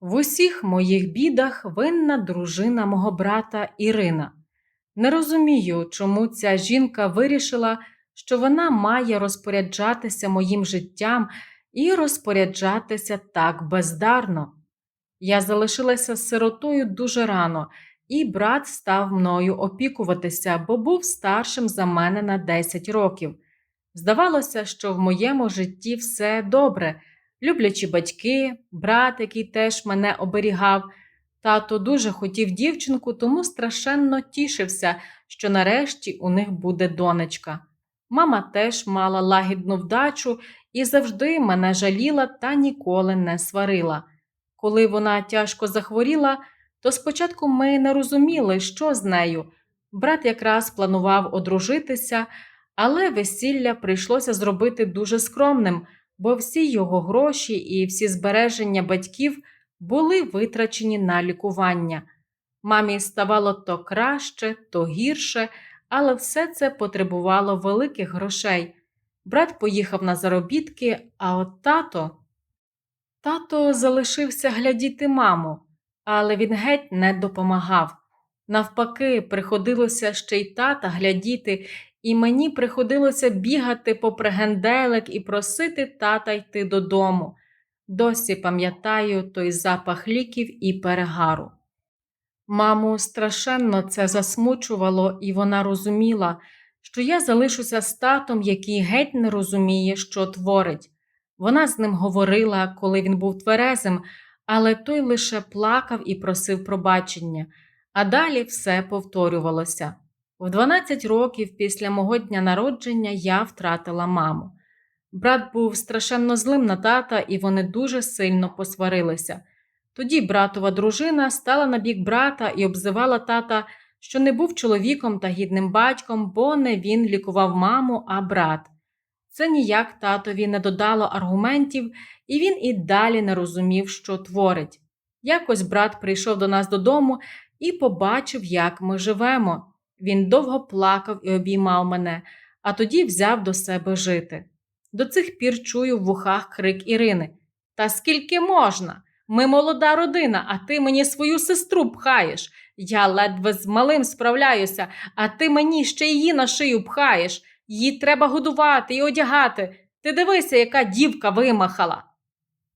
В усіх моїх бідах винна дружина мого брата Ірина. Не розумію, чому ця жінка вирішила, що вона має розпоряджатися моїм життям і розпоряджатися так бездарно. Я залишилася сиротою дуже рано, і брат став мною опікуватися, бо був старшим за мене на 10 років. Здавалося, що в моєму житті все добре, люблячі батьки, брат, який теж мене оберігав. Тато дуже хотів дівчинку, тому страшенно тішився, що нарешті у них буде донечка. Мама теж мала лагідну вдачу і завжди мене жаліла та ніколи не сварила. Коли вона тяжко захворіла, то спочатку ми не розуміли, що з нею. Брат якраз планував одружитися, але весілля прийшлося зробити дуже скромним, бо всі його гроші і всі збереження батьків були витрачені на лікування. Мамі ставало то краще, то гірше, але все це потребувало великих грошей. Брат поїхав на заробітки, а от тато. Тато залишився глядіти маму, але він геть не допомагав. Навпаки, приходилося ще й тата глядіти, і мені приходилося бігати попри генделик і просити тата йти додому. Досі пам'ятаю той запах ліків і перегару. Маму страшенно це засмучувало, і вона розуміла, що я залишуся з татом, який геть не розуміє, що творить. Вона з ним говорила, коли він був тверезим, але той лише плакав і просив пробачення, а далі все повторювалося. В 12 років після мого дня народження я втратила маму. Брат був страшенно злим на тата, і вони дуже сильно посварилися. Тоді братова дружина стала на бік брата і обзивала тата, що не був чоловіком та гідним батьком, бо не він лікував маму, а брат. Це ніяк татові не додало аргументів, і він і далі не розумів, що творить. Якось брат прийшов до нас додому і побачив, як ми живемо. Він довго плакав і обіймав мене, а тоді взяв до себе жити. До цих пір чую в вухах крик Ірини. Та скільки можна? Ми молода родина, а ти мені свою сестру пхаєш. Я ледве з малим справляюся, а ти мені ще її на шию пхаєш. Її треба годувати і одягати. Ти дивися, яка дівка вимахала.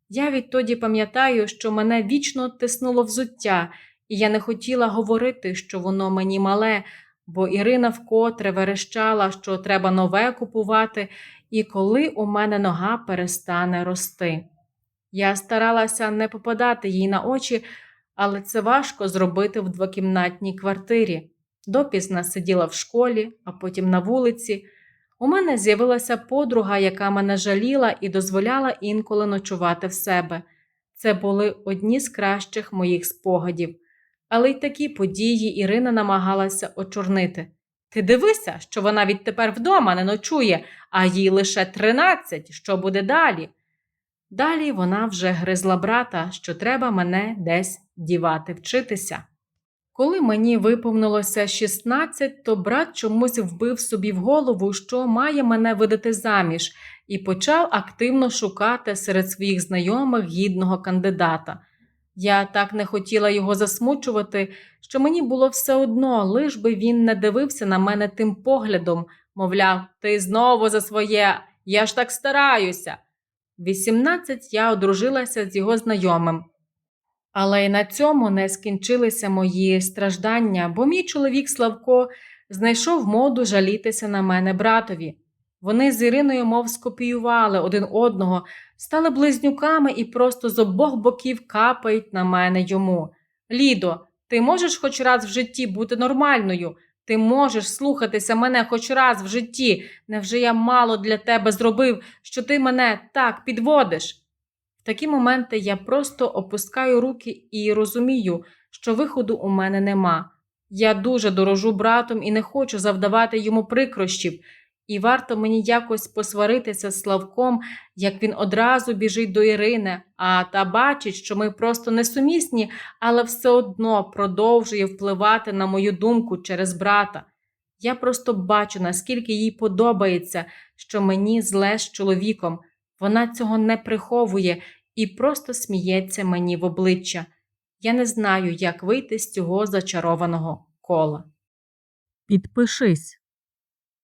Я відтоді пам'ятаю, що мене вічно тиснуло взуття, і я не хотіла говорити, що воно мені мале, бо Ірина вкотре верещала, що треба нове купувати, і коли у мене нога перестане рости. Я старалася не попадати їй на очі, але це важко зробити в двокімнатній квартирі. Допізна сиділа в школі, а потім на вулиці. У мене з'явилася подруга, яка мене жаліла і дозволяла інколи ночувати в себе. Це були одні з кращих моїх спогадів. Але й такі події Ірина намагалася очорнити. Ти дивися, що вона відтепер вдома не ночує, а їй лише тринадцять, що буде далі. Далі вона вже гризла брата, що треба мене десь дівати вчитися. Коли мені виповнилося 16, то брат чомусь вбив собі в голову, що має мене видати заміж, і почав активно шукати серед своїх знайомих гідного кандидата. Я так не хотіла його засмучувати, що мені було все одно, лиш би він не дивився на мене тим поглядом, мовляв, ти знову за своє, я ж так стараюся. В 18 я одружилася з його знайомим. Але й на цьому не скінчилися мої страждання, бо мій чоловік Славко знайшов моду жалітися на мене братові. Вони з Іриною, мов скопіювали один одного, стали близнюками і просто з обох боків капають на мене йому. Лідо, ти можеш хоч раз в житті бути нормальною? Ти можеш слухатися мене хоч раз в житті. Невже я мало для тебе зробив, що ти мене так підводиш? В такі моменти я просто опускаю руки і розумію, що виходу у мене нема. Я дуже дорожу братом і не хочу завдавати йому прикрощів, і варто мені якось посваритися з Славком, як він одразу біжить до Ірини, а та бачить, що ми просто несумісні, але все одно продовжує впливати на мою думку через брата. Я просто бачу, наскільки їй подобається, що мені зле з чоловіком. Вона цього не приховує, і просто сміється мені в обличчя. Я не знаю, як вийти з цього зачарованого кола. Підпишись.